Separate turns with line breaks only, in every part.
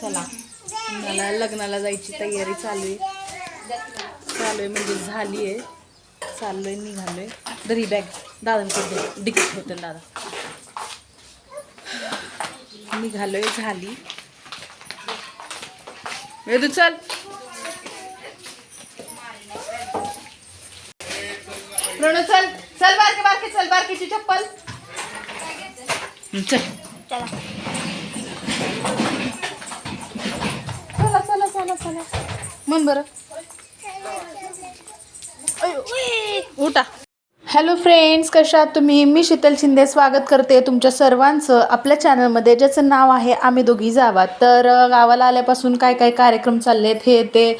चला. मला लग्नाला जायची तयारी चालू आहे चालू आहे म्हणजे झाली आहे चाललोय निघालोय. दरी बॅग दादांकडे डिकीट होतं दादा. निघालोय झाली. वेदू चल. प्रणू चल. चल बारके बारके चल बारकेची चप्पल. चला.
चला.
ತಗೊಂಬರ ಅಯ್ಯೋ. ಊಟ. हॅलो फ्रेंड्स कशा तुम्ही? मी शीतल शिंदे स्वागत करते तुमच्या सर्वांचं आपल्या चॅनलमध्ये ज्याचं नाव आहे आम्ही दोघी जावा तर गावाला आल्यापासून काय काय कार्यक्रम चालले आहेत हे ते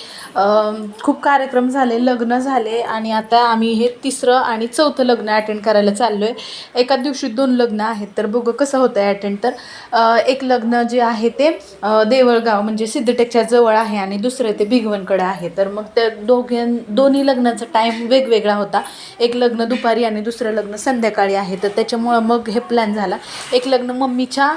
खूप कार्यक्रम झाले लग्न झाले आणि आता आम्ही हे तिसरं आणि चौथं लग्न अटेंड करायला चाललो आहे एका दिवशी दोन लग्न आहेत तर बघू कसं होतं आहे अटेंड तर एक लग्न जे आहे ते देवळगाव म्हणजे सिद्धटेकच्या जवळ आहे आणि दुसरं ते भिगवणकडे आहे. तर मग त्या दोघे दोन्ही लग्नाचा टाईम वेगवेगळा होता. एक लग्न दुपारी आणि दुसरं लग्न संध्याकाळी आहे. तर त्याच्यामुळं मग हे प्लॅन झाला. एक लग्न मम्मीच्या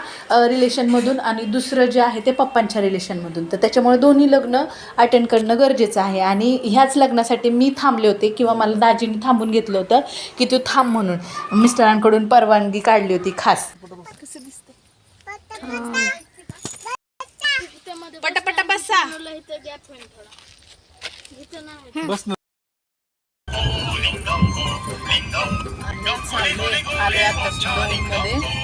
रिलेशनमधून आणि दुसरं जे आहे ते पप्पांच्या रिलेशनमधून तर त्याच्यामुळे दोन्ही लग्न अटेंड करणं गरजेचं आहे. आणि ह्याच लग्नासाठी मी थांबले होते किंवा मला दाजीने थांबून घेतलं होतं की तू थांब म्हणून. मिस्टरांकडून परवानगी काढली होती खास. पटापटा बसा.
बस ना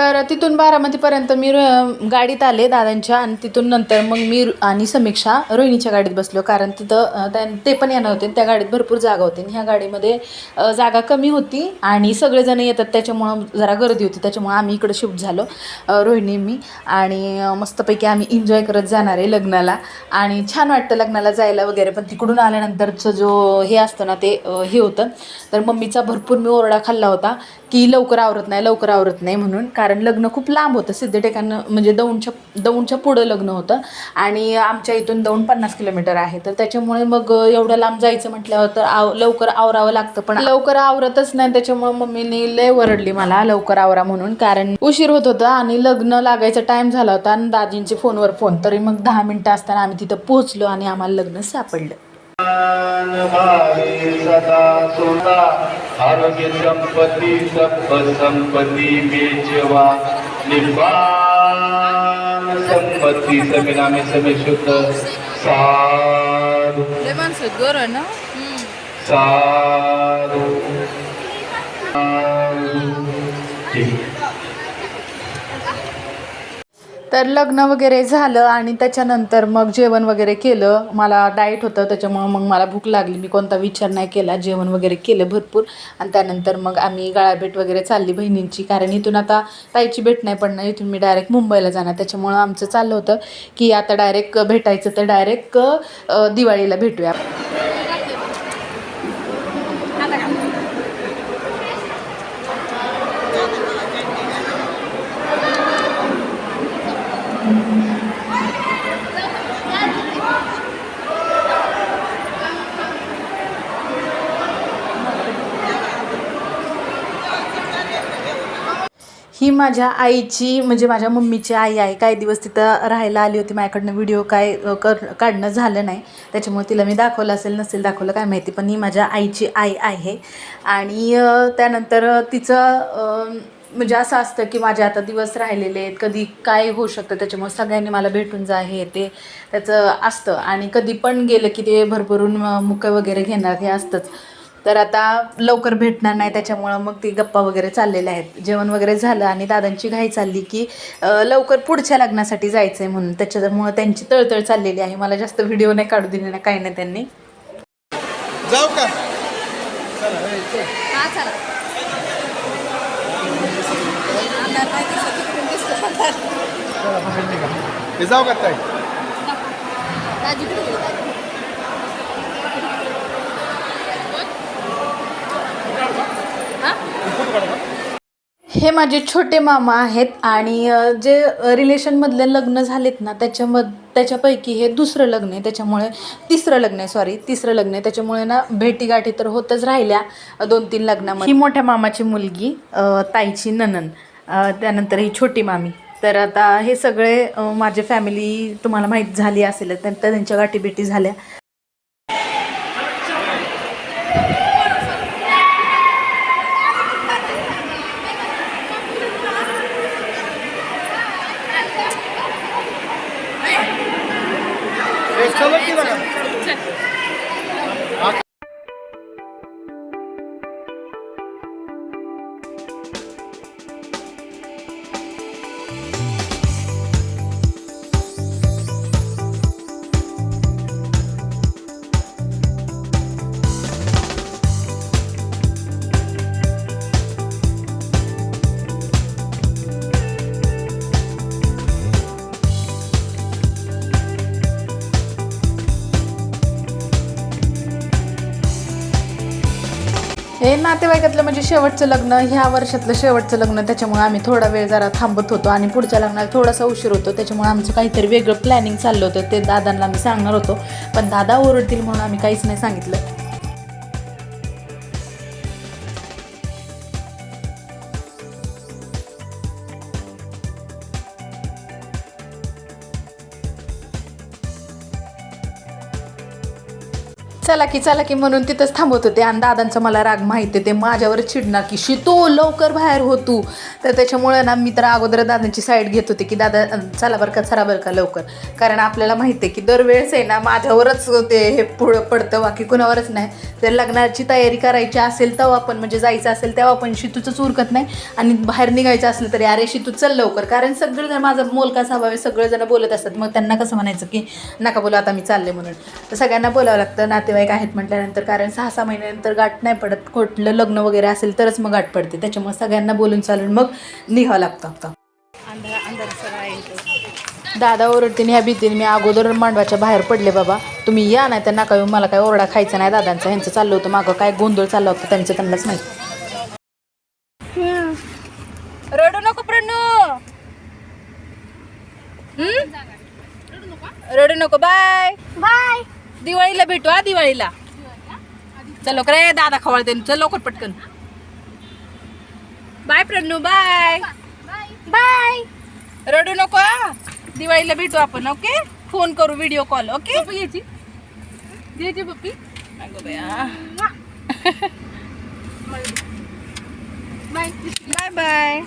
तर तिथून बारामतीपर्यंत मी र- गाडीत आले दादांच्या आणि तिथून नंतर मग मी आणि समीक्षा रोहिणीच्या गाडीत बसलो. कारण तिथं त्यां- ते पण येणार होते त्या गाडीत भरपूर जागा होती आणि ह्या गाडीमध्ये जागा कमी होती आणि सगळेजण येतात. त्याच्यामुळं जरा गर्दी होती. त्याच्यामुळं आम्ही इकडं शिफ्ट झालो रोहिणी मी. आणि मस्तपैकी आम्ही एन्जॉय करत जाणार आहे लग्नाला. आणि छान वाटतं लग्नाला जायला वगैरे. पण तिकडून आल्यानंतरचं जो हे असतं ना ते हे होतं. तर मम्मीचा भरपूर मी ओरडा खाल्ला होता. की लवकर आवरत नाही लवकर आवरत नाही म्हणून. कारण लग्न खूप लांब होतं. सिद्धटेकानं म्हणजे दौंडच्या दौंडच्या पुढं लग्न होतं. आणि आमच्या इथून दौंड पन्नास किलोमीटर आहे. तर त्याच्यामुळे मग एवढं लांब जायचं म्हटल्यावर तर आव लवकर आवरावं लागतं. पण लवकर आवरतच नाही. त्याच्यामुळे मम्मीने लय वरडली मला लवकर आवरा म्हणून. कारण उशीर होत होता आणि लग्न लागायचा टाईम झाला होता. आणि दाजींचे फोनवर फोन. तरी मग दहा मिनटं असताना आम्ही तिथं पोहोचलो आणि आम्हाला लग्न सापडलं.
सदा सोता. आरोग्य संपत्ती सप्प संपत्ती बेचवा निपान संपत्ती समीनामे समे शुद्ध. साधू.
लय माणसं गर ना?
साधू. साधू. ठीक
तर लग्न वगैरे झालं आणि त्याच्यानंतर मग जेवण वगैरे केलं. मला डाएट होतं त्याच्यामुळं मग मला भूक लागली. मी कोणता विचार नाही केला. जेवण वगैरे केलं भरपूर. आणि त्यानंतर मग आम्ही गाळाभेट वगैरे चालली बहिणींची. कारण इथून आता ताईची भेट नाही पडणार. इथून मी डायरेक्ट मुंबईला जाणार. त्याच्यामुळं आमचं चाललं होतं की आता डायरेक्ट भेटायचं. तर डायरेक्ट दिवाळीला भेटूया. ही माझ्या आईची म्हणजे माझ्या मम्मीची आई आहे. काही दिवस तिथं राहायला आली होती. माझ्याकडनं व्हिडिओ काय कर काढणं झालं नाही. त्याच्यामुळे तिला मी दाखवलं असेल नसेल दाखवलं काय माहिती. पण ही माझ्या आईची आई आहे. आणि त्यानंतर तिचं म्हणजे असं असतं की माझे आता दिवस राहिलेले आहेत. कधी काय होऊ शकतं त्याच्यामुळे सगळ्यांनी मला भेटून जा हे ते त्याचं असतं. आणि कधी पण गेलं की ते भरभरून मुकं वगैरे घेणार हे असतंच. तर आता लवकर भेटणार नाही त्याच्यामुळं मग ती गप्पा वगैरे चाललेल्या आहेत. जेवण वगैरे झालं आणि दादांची घाई चालली की लवकर पुढच्या लग्नासाठी जायचं आहे म्हणून. त्याच्यामुळं त्यांची तळतळ चाललेली आहे. मला जास्त व्हिडिओ नाही काढू दिले नाही काही नाही त्यांनी.
जाऊ का? हे जाऊ का
हे माझे छोटे मामा आहेत आणि जे रिलेशनमधले लग्न झालेत ना त्याच्यामध त्याच्यापैकी हे दुसरं लग्न आहे. त्याच्यामुळे तिसरं लग्न आहे सॉरी तिसरं लग्न आहे. त्याच्यामुळे ना भेटीगाठी तर होतच राहिल्या दोन तीन लग्नामध्ये. ही मोठ्या मामाची मुलगी ताईची ननन त्यानंतर ही छोटी मामी. तर आता हे सगळे माझे फॅमिली तुम्हाला माहीत झाली असेल त्यानंतर त्यांच्या गाठीभेटी झाल्या. हे नातेवाईकातलं म्हणजे शेवटचं लग्न ह्या वर्षातलं शेवटचं लग्न त्याच्यामुळे आम्ही थोडा वेळ जरा थांबत होतो आणि पुढच्या लग्नाला थोडासा उशीर होतो. त्याच्यामुळे आमचं काहीतरी वेगळं प्लॅनिंग चाललं होतं. ते दादांना आम्ही सांगणार होतो. पण दादा ओरडतील म्हणून आम्ही काहीच नाही सांगितलं. चला की चला की म्हणून तिथंच थांबत होते. आणि दादांचा मला राग माहिती आहे ते माझ्यावरच चिडणार की शितो लवकर बाहेर हो तू. तर त्याच्यामुळे ना मी तर अगोदर दादांची साईड घेत होते की दादा चला बरं का चला बरं का लवकर. कारण आपल्याला माहिती आहे की दरवेळेस आहे ना माझ्यावरच ते हे पुढं पडतं बाकी कुणावरच नाही. तर लग्नाची तयारी करायची असेल तेव्हा पण म्हणजे जायचं असेल तेव्हा पण शितूचंच उरकत नाही. आणि बाहेर निघायचं असलं तरी अरे शितू चल लवकर. कारण सगळेजण माझा मोलका स्वभाव सगळेजण बोलत असतात. मग त्यांना कसं म्हणायचं की नका बोला आता मी चालले म्हणून. तर सगळ्यांना बोलावं लागतं नातेवाईक आहेत म्हटल्यानंतर कारण सहा सहा महिन्यानंतर गाठ नाही पडत. कुठलं लग्न वगैरे असेल तरच मग गाठ पडते. त्याच्यामुळे सगळ्यांना बोलून चालून मग निघावं लागतं आता. दादा ओरडतीने ह्या भीतीने मी अगोदर मांडवाच्या बाहेर पडले बाबा. तुम्ही या नाही तर नका येऊ. मला काय ओरडा खायचा नाही दादांचा. ह्यांचं चाललं होतं मागं. काय गोंधळ चालला होता त्यांचं त्यांनाच माहिती.
रडू नको प्रणू. रडू नको. बाय. बाय. दिवाळीला भेटू हा दिवाळीला. चल लवकर रे दादा खवळते चल लवकर पटकन. बाय प्रणू बाय बाय रडू नको हा. दिवाळीला भेटू आपण ओके? फोन करू व्हिडिओ कॉल ओके? घ्यायची. घ्यायची पप्पी. अगं बया. बाय बाय बाय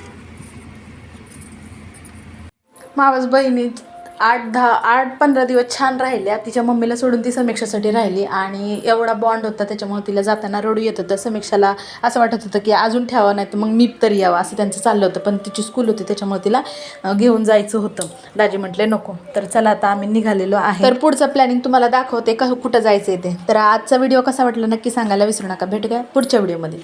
मावस बहिणी आठ दहा आठ पंधरा दिवस छान राहिल्या. तिच्या मम्मीला सोडून ती समीक्षासाठी राहिली आणि एवढा बॉन्ड होता त्याच्यामुळे तिला जाताना रडू येत होतं. समीक्षाला असं वाटत होतं की अजून ठेवा नाही तर मग मी तरी यावं असं त्यांचं चाललं होतं. पण तिची स्कूल होती त्याच्यामुळे तिला घेऊन जायचं होतं. दाजी म्हटले नको तर चला आता आम्ही निघालेलो आहे. तर पुढचं प्लॅनिंग तुम्हाला दाखवते का कुठं जायचं ते? तर आजचा व्हिडिओ कसा वाटला नक्की सांगायला विसरू नका. भेट काय पुढच्या व्हिडिओमध्ये